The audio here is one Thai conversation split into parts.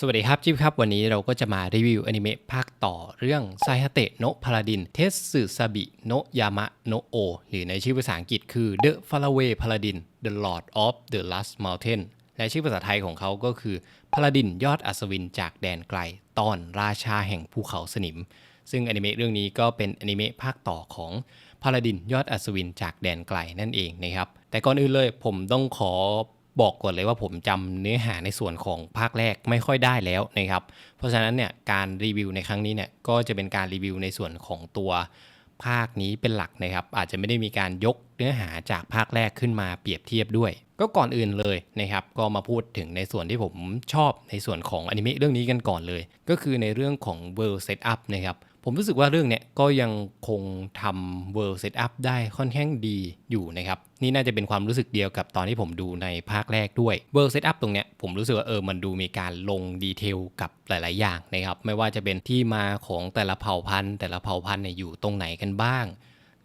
สวัสดีครับจิ๊บครับ วันนี้เราก็จะมารีวิวอนิเมะภาคต่อเรื่องไซฮเตะโนะพาราดินเทสสึซาบิโนยามะโนโอหรือในชื่อภาษาอังกฤษคือ The Faraway Paladin The Lord of the Last Mountain และชื่อภาษาไทยของเขาก็คือพาลาดินยอดอัศวินจากแดนไกลตอนราชาแห่งภูเขาสนิม ซึ่งอนิเมะเรื่องนี้ก็เป็นอนิเมะภาคต่อของพาลาดินยอดอัศวินจากแดนไกลนั่นเองนะครับแต่ก่อนอื่นเลยผมต้องขอ บอกก่อนเลยว่าผมจำเนื้อหาในส่วนของภาคแรกไม่ค่อยได้แล้วนะครับ เพราะฉะนั้นเนี่ยการรีวิวในครั้งนี้เนี่ยก็จะเป็นการรีวิวในส่วนของตัวภาคนี้เป็นหลักนะครับ อาจจะไม่ได้มีการยกเนื้อหาจากภาคแรกขึ้นมาเปรียบเทียบด้วย ก็ก่อนอื่นเลยนะครับ ก็มาพูดถึงในส่วนที่ผมชอบในส่วนของอนิเมะเรื่องนี้กันก่อนเลย ก็คือในเรื่องของ World Setup นะครับ ผมรู้สึกว่าเรื่องเนี้ยก็ยังคงทำ World Setup ได้ค่อนข้างดีอยู่นะครับ นี่น่าจะเป็นความรู้สึกเดียวกับตอนที่ผมดูในภาคแรกด้วย World Setup ตรงเนี้ยผมรู้สึกว่าเออมันดูมีการลงดีเทลกับหลาย ๆ อย่างนะครับ ไม่ว่าจะเป็นที่มาของแต่ละเผ่าพันธุ์ แต่ละเผ่าพันธุ์เนี่ยอยู่ตรงไหนกันบ้าง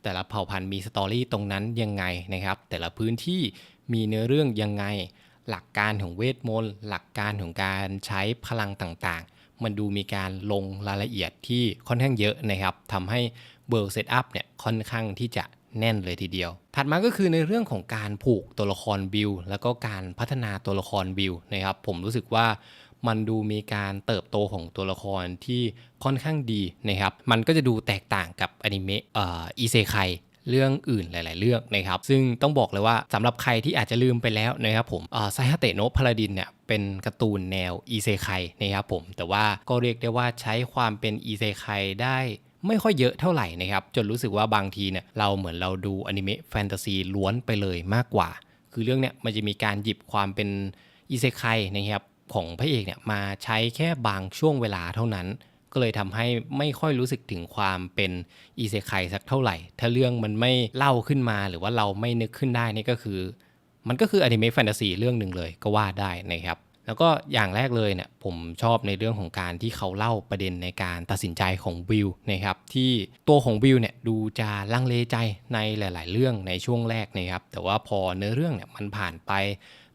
แต่ละเผ่าพันธุ์มีสตอรี่ตรงนั้นยังไงนะครับ แต่ละพื้นที่มีเนื้อเรื่องยังไง หลักการของเวทมนต์หลักการของการใช้พลังต่าง มันดูมีการลงรายละเอียดที่ค่อนข้างเยอะนะครับทำให้ World Setup เนี่ยค่อนข้างที่จะแน่นเลยทีเดียว ถัดมาก็คือในเรื่องของการผูกตัวละครบิลแล้วก็การพัฒนาตัวละครบิลนะครับ ผมรู้สึกว่ามันดูมีการเติบโตของตัวละครที่ค่อนข้างดีนะครับ มันก็จะดูแตกต่างกับอนิเมะอีเซไค เรื่องอื่นหลาย ๆ เรื่องนะครับ ซึ่งต้องบอกเลยว่าสำหรับใครที่อาจจะลืมไปแล้วนะครับผมไซฮาเตโนะพาราดินเนี่ยเป็นการ์ตูนแนวอีเซไคนะครับผม แต่ว่าก็เรียกได้ว่าใช้ความเป็นอีเซไคได้ไม่ค่อยเยอะเท่าไหร่นะครับ จนรู้สึกว่าบางทีเนี่ยเราเหมือนเราดูอนิเมะแฟนตาซีล้วนไปเลยมากกว่า คือเรื่องเนี้ยมันจะมีการหยิบความเป็นอีเซไคนะครับของพระเอกเนี่ยมาใช้แค่บางช่วงเวลาเท่านั้น ก็เลยทำให้ไม่ค่อยรู้สึกถึงความเป็นอีเซไคสักเท่าไหร่ ถ้าเรื่องมันไม่เล่าขึ้นมาหรือว่าเราไม่นึกขึ้นได้นี่ก็คือ มันก็คืออนิเมะแฟนตาซีเรื่องหนึ่งเลยก็ว่าได้นะครับแล้วก็อย่างแรกเลยเนี่ยผมชอบในเรื่องของการที่เขาเล่าประเด็นในการตัดสินใจของวิวนะครับที่ตัวของวิวเนี่ยดูจะลังเลใจในหลาย ๆ เรื่องในช่วงแรกนะครับแต่ว่าพอเนื้อเรื่องเนี่ยมันผ่านไป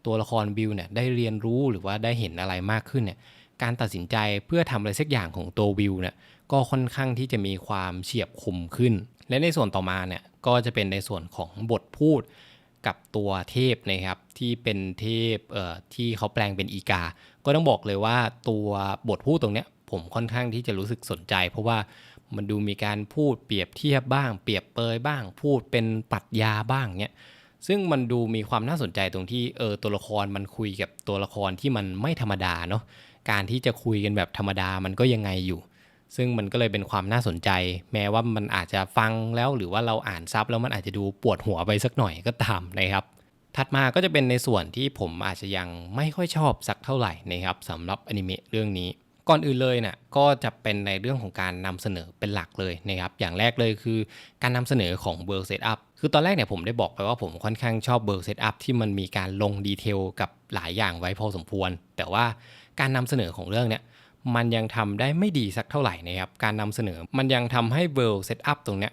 ตัวละครวิวเนี่ยได้เรียนรู้หรือว่าได้เห็นอะไรมากขึ้นเนี่ย การตัดสินใจเพื่อทำอะไรสักอย่างของตัววิวเนี่ยก็ค่อนข้างที่จะมีความเฉียบคมขึ้น และในส่วนต่อมาเนี่ยก็จะเป็นในส่วนของบทพูดกับตัวเทพนะครับที่เป็นเทพเอ่อที่เขาแปลงเป็นอีกา ก็ต้องบอกเลยว่าตัวบทพูดตรงเนี้ยผมค่อนข้างที่จะรู้สึกสนใจ เพราะว่ามันดูมีการพูดเปรียบเทียบบ้าง เปรียบเปยบ้าง พูดเป็นปรัชญาบ้างเนี่ยซึ่งมันดูมีความน่าสนใจตรงที่เออตัวละครมันคุยกับตัวละครที่มันไม่ธรรมดาเนาะ การที่จะคุยกันแบบธรรมดามันก็ยังไงอยู่ ซึ่งมันก็เลยเป็นความน่าสนใจ แม้ว่ามันอาจจะฟังแล้วหรือว่าเราอ่านซับแล้วมันอาจจะดูปวดหัวไปสักหน่อยก็ตามนะครับ ถัดมาก็จะเป็นในส่วนที่ผมอาจจะยังไม่ค่อยชอบสักเท่าไหร่นะครับสำหรับอนิเมะเรื่องนี้ ก่อนอื่นเลยเนี่ยก็จะเป็นในเรื่องของการนำเสนอเป็นหลักเลยนะครับอย่างแรกเลยคือการนำเสนอของ World Setup คือตอนแรกเนี่ยผมได้บอกไปว่าผมค่อนข้างชอบ World Setup ที่มันมีการลงดีเทลกับหลายอย่างไว้พอสมควร แต่ว่าการนำเสนอของเรื่องเนี่ยมันยังทำได้ไม่ดีสักเท่าไหร่นะครับการนำเสนอมันยังทำให้ World Setup ตรงเนี้ย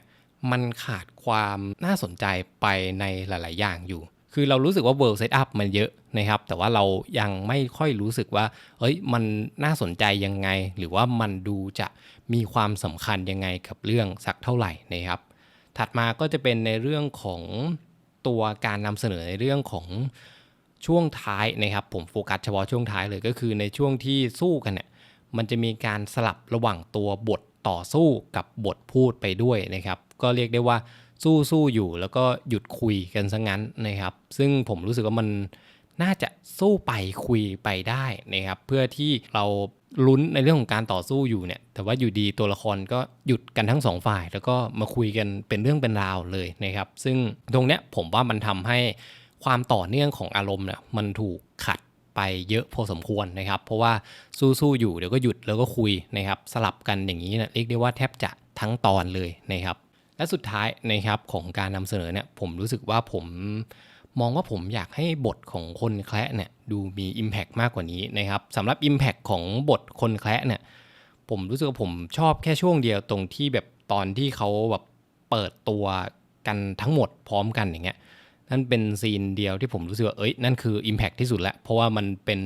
มันขาดความน่าสนใจไปในหลาย ๆ อย่างอยู่ คือเรารู้สึกว่า World Setup มันเยอะนะครับ แต่ว่าเรายังไม่ค่อยรู้สึกว่า เอ้ย มันน่าสนใจยังไง หรือว่ามันดูจะมีความสำคัญยังไงกับเรื่องสักเท่าไหร่นะครับ ถัดมาก็จะเป็นในเรื่องของตัวการนำเสนอในเรื่องของช่วงท้ายนะครับ ผมโฟกัสเฉพาะช่วงท้ายเลยก็คือในช่วงที่สู้กันเนี่ย มันจะมีการสลับระหว่างตัวบทต่อสู้กับบทพูดไปด้วยนะครับ ก็เรียกได้ว่า สู้สู้อยู่แล้วก็หยุดคุยกันซะงั้นนะครับ ซึ่งผมรู้สึกว่ามันน่าจะสู้ไปคุยไปได้นะครับ เพื่อที่เราลุ้นในเรื่องของการต่อสู้อยู่เนี่ย แต่ว่าอยู่ดีตัวละครก็หยุดกันทั้งสองฝ่าย แล้วก็มาคุยกันเป็นเรื่องเป็นราวเลยนะครับ ซึ่งตรงเนี้ยผมว่ามันทำให้ความต่อเนื่องของอารมณ์เนี่ยมันถูกขัดไปเยอะพอสมควรนะครับ เพราะว่าสู้ๆอยู่เดี๋ยวก็หยุดแล้วก็คุยนะครับ สลับกันอย่างนี้เนี่ยเรียกได้ว่าแทบจะทั้งตอนเลยนะครับ และสุดท้ายนะครับของการนำเสนอเนี่ยผมรู้สึกว่าผมมองว่าผมอยากให้บทของคนแคระเนี่ยดูมี Impact มากกว่านี้นะครับสำหรับ Impact ของบทคนแคระเนี่ยผมรู้สึกว่าผมชอบแค่ช่วงเดียวตรงที่แบบตอนที่เขาแบบเปิดตัวกันทั้งหมดพร้อมกันอย่างเงี้ยนั่นเป็นซีนเดียวที่ผมรู้สึกว่าเอ้ยนั่นคือ Impact ที่สุดแล้วเพราะว่ามันเป็น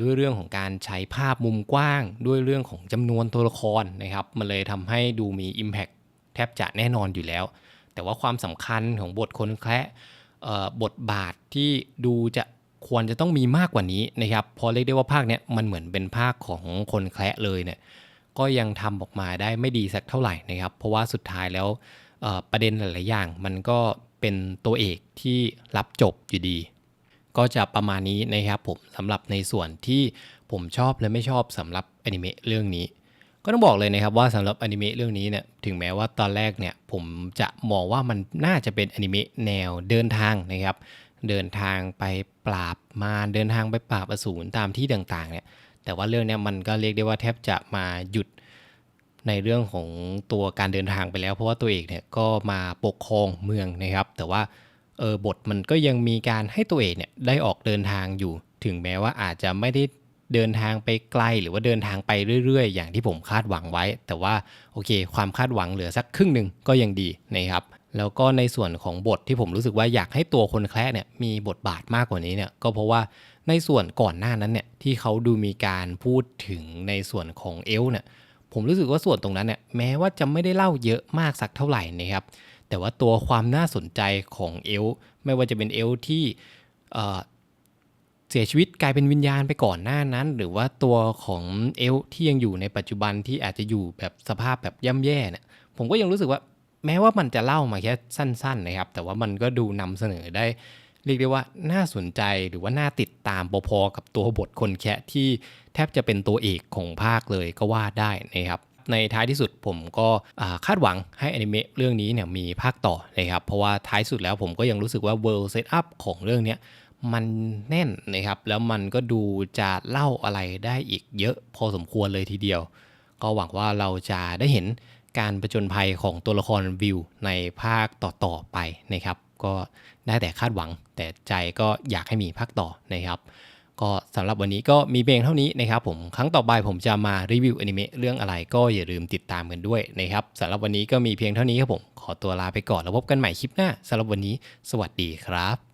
ด้วยเรื่องของการใช้ภาพมุมกว้าง ด้วยเรื่องของจำนวนตัวละครนะครับมันเลยทำให้ดูมี Impact แทบจะแน่นอนอยู่แล้ว แต่ว่าความสำคัญของบทคนแคระบทบาทที่ดูจะควรจะต้องมีมากกว่านี้นะครับพอเรียกได้ว่าภาคเนี้ยมันเหมือนเป็นภาคของคนแคระเลยเนี่ยก็ยังทำออกมาได้ไม่ดีสักเท่าไหร่นะครับ เพราะว่าสุดท้ายแล้วประเด็นหลายๆอย่าง มันก็เป็นตัวเอกที่รับจบอยู่ดี ก็จะประมาณนี้นะครับผมสำหรับในส่วนที่ผมชอบและไม่ชอบสำหรับอนิเมะเรื่องนี้ ก็ต้องบอกเลยนะครับว่าสำหรับอนิเมะเรื่องนี้เนี่ยถึงแม้ว่าตอนแรกเนี่ยผมจะมองว่ามันน่าจะเป็นอนิเมะแนวเดินทางนะครับ เดินทางไปปราบมารเดินทางไปปราบอสูรตามที่ต่างๆเนี่ยแต่ว่าเรื่องเนี้ยมันก็เรียกได้ว่าแทบจะมาหยุดในเรื่องของตัวการเดินทางไปแล้ว เพราะว่าตัวเอกเนี่ยก็มาปกครองเมืองนะครับ แต่ว่าเออบทมันก็ยังมีการให้ตัวเอกเนี่ยได้ออกเดินทางอยู่ ถึงแม้ว่าอาจจะไม่ได้ เดินทางไปไกลหรือว่าเดินทางไปเรื่อยๆ อย่างที่ผมคาดหวังไว้ แต่ว่าโอเค ความคาดหวังเหลือสักครึ่งหนึ่งก็ยังดีนะครับแล้วก็ในส่วนของบทที่ผมรู้สึกว่าอยากให้ตัวคนแคระเนี่ยมีบทบาทมากกว่านี้เนี่ยก็เพราะว่าในส่วนก่อนหน้านั้นเนี่ยที่เขาดูมีการพูดถึงในส่วนของเอลเนี่ยผมรู้สึกว่าส่วนตรงนั้นเนี่ยแม้ว่าจะไม่ได้เล่าเยอะมากสักเท่าไหร่นะครับแต่ว่าตัวความน่าสนใจของเอลไม่ว่าจะเป็นเอลที่ เสียชีวิตกลายเป็นวิญญาณไปก่อนหน้านั้น หรือว่าตัวของเอลที่ยังอยู่ในปัจจุบันที่อาจจะอยู่แบบสภาพแบบย่ำแย่เนี่ยผมก็ยังรู้สึกว่าแม้ว่ามันจะเล่ามาแค่สั้นๆนะครับ แต่ว่ามันก็ดูนำเสนอได้ เรียกได้ว่าน่าสนใจหรือว่าน่าติดตามพอๆกับตัวบทคนแคะที่แทบจะเป็นตัวเอกของภาคเลยก็ว่าได้นะครับในท้ายที่สุดผมก็คาดหวังให้อนิเมะเรื่องนี้เนี่ยมีภาคต่อนะครับเพราะว่าท้ายสุดแล้วผมก็ยังรู้สึกว่า world setup ของเรื่องเนี้ย มันแน่นนะครับ แล้วมันก็ดูจะเล่าอะไรได้อีกเยอะพอสมควรเลยทีเดียว ก็หวังว่าเราจะได้เห็นการประจนภัยของตัวละครวิวในภาคต่อๆไปนะครับ ก็ได้แต่คาดหวัง แต่ใจก็อยากให้มีภาคต่อนะครับ ก็สำหรับวันนี้ก็มีเพียงเท่านี้นะครับผมครั้งต่อไปผมจะมารีวิวอนิเมะเรื่องอะไรก็อย่าลืมติดตามกันด้วยนะครับสำหรับวันนี้ก็มีเพียงเท่านี้ครับผมขอตัวลาไปก่อนแล้วพบกันใหม่คลิปหน้าสำหรับวันนี้ สวัสดีครับ